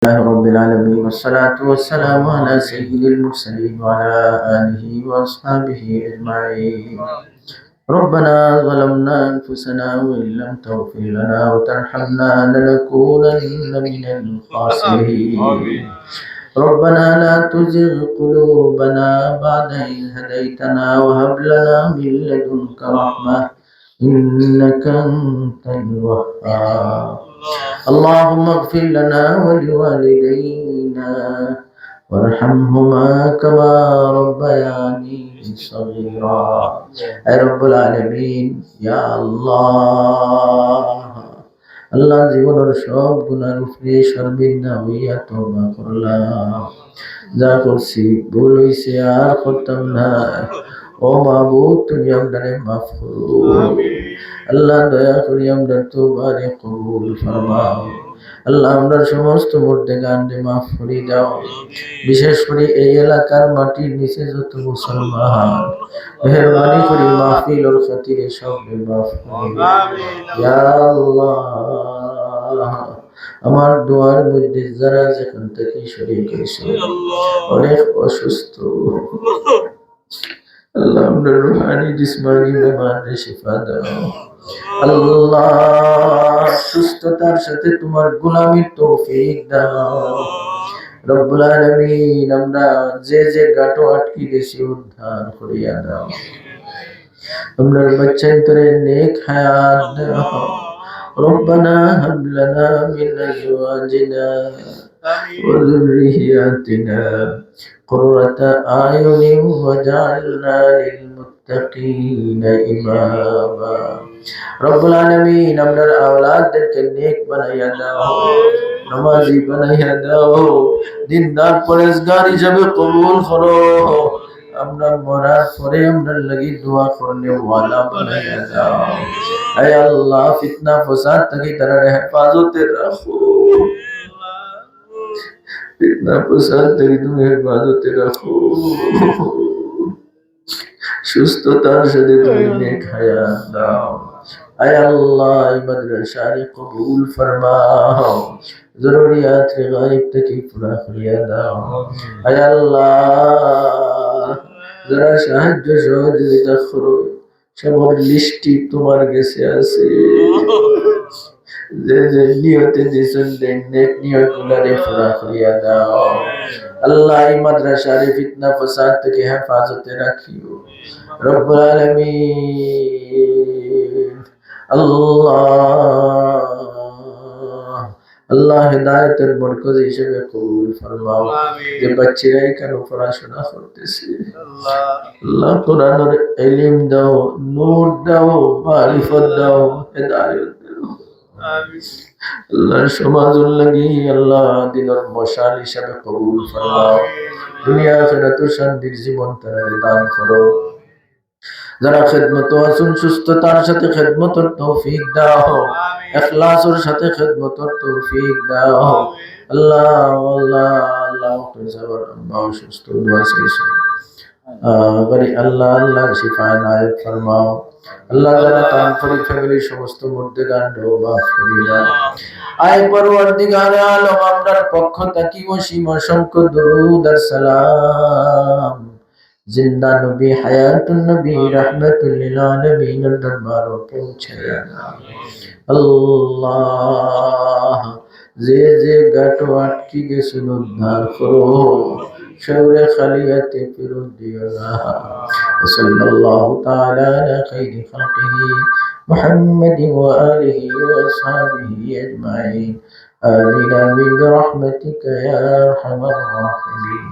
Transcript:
الله رب العالمين والصلاة والسلام على سيد المرسلين وعلى آله وأصحابه أجمعين. ربنا ظلمنا أنفسنا وإن لم تغفر لنا وترحمنا لنكونن من الخاسرين. ربنا لا تزغ قلوبنا بعد إذ هديتنا وهب لنا من لدنك رحمة. إنك أنت الوهاب اللهم اغفر لنا ولوالدينا وارحمهما كما ربياني صغيرا يا رب العالمين يا الله আল্লাহ জীবনের সব গুণার উপরে সর্বিন্দা হইয়া তোবা করলাম যা করছি ভুল হইছে আর করতাম না ও মাহবুব তুমি আপনারে মাফ করো আল্লাহ দয়া করি আমরা তোবারে কবুল ফরমাও। আল্লাহ আমরা সমস্ত মধ্যে গান্ডে মাফ করে দাও। বিশেষ করে এই এলাকার মাটির নিচে যত মুসলমান, মেহরবানি করে মাহফিল ওর খাতিরে সব মাফ করে। আমার দোয়ার মধ্যে যারা যেখান থেকে শরীর করেছে অনেক অসুস্থ। আল্লাহ আমরা রুহানি জিসমানি বেমানে শিফা দাও আল্লাহ সুস্থতার সাথে তোমার গোলামির তৌফিক দাও রব্বুল আলামিন আমরা যে যে গাটো আটকে গেছি উদ্ধার করিয়া দাও আমরা বাচ্চাই তোরে নেক হায়াত দাও ربنا هب لنا من ازواجنا وذرياتنا قرة أعين وجعلنا للمتقين إماما. رب العالمين، من الأولاد اولاد کے نیک بنایا دا ہو، نمازی بنایا دا ہو دن دار پرزگاری جب قبول خرو امنا مراد فرے امنا لگی دعا فرنے والا بنایا دا اے اللہ، فتنہ فساد تکی طرح حفاظت رکھو۔ ফিতনা ফসাদ থেকে তুমি হেফাজতে রাখো সুস্থতার সাথে তুমি নেক হায়াত দাও সাহায্য সহযোগিতা করো সবার লিস্টি তোমার কাছে আছে নিয়তে দিয়েছেন নেক নিয়ত গুলারে পুরা করিয়া দাও আল্লাহ এই মাদ্রাসারে ফিতনা ফসাদ থেকে হেফাজতে রাখিও রব্বুল আলামিন আল্লাহ আল্লাহ হেদায়তের বরকত হিসেবে কবুল ফরমাও যে বাচ্চারা এখানে পড়াশোনা করতেছে আল্লাহ কোরআনের এলিম দাও নূর দাও মারিফত দাও হেদায়ত দাও আল্লাহ সমাজুল লাগি আল্লাহ দিনের মশাল হিসাবে কবুল ফরমাও দুনিয়া আখিরাত শান্তির জীবন তারা দান করো যারা খেদমত আসুন সুস্থতার সাথে খেদমতর তৌফিক দাও এখলাসের সাথে খেদমতর তৌফিক দাও আল্লাহ আল্লাহ আল্লাহ আম্মা অসুস্থ দোয়া চাইছে গরি আল্লাহ আল্লাহ শিফায় নায়ক ফরমাও। আল্লাহ যারা তার ফরি ফ্যামিলি সমস্ত মধ্যে গান মাফ করিয়ে আয় পরবর্তীকালে আলম, আমরার পক্ষ থাকি অসীম অসংখ্য দরুদ আর সালাম। জিন্দা নবী, হায়াতুন নবী, রাহমাতুল লিল আলামিনের দরবার পৌঁছায়া আল্লাহ, যে যে গাটো আটকি গেছিল উদ্ধার করো। شور خلية فردينا وصلى الله تعالى على خير خلقه محمد وآله وأصحابه أجمعين. آمين. برحمتك يا أرحم الراحمين.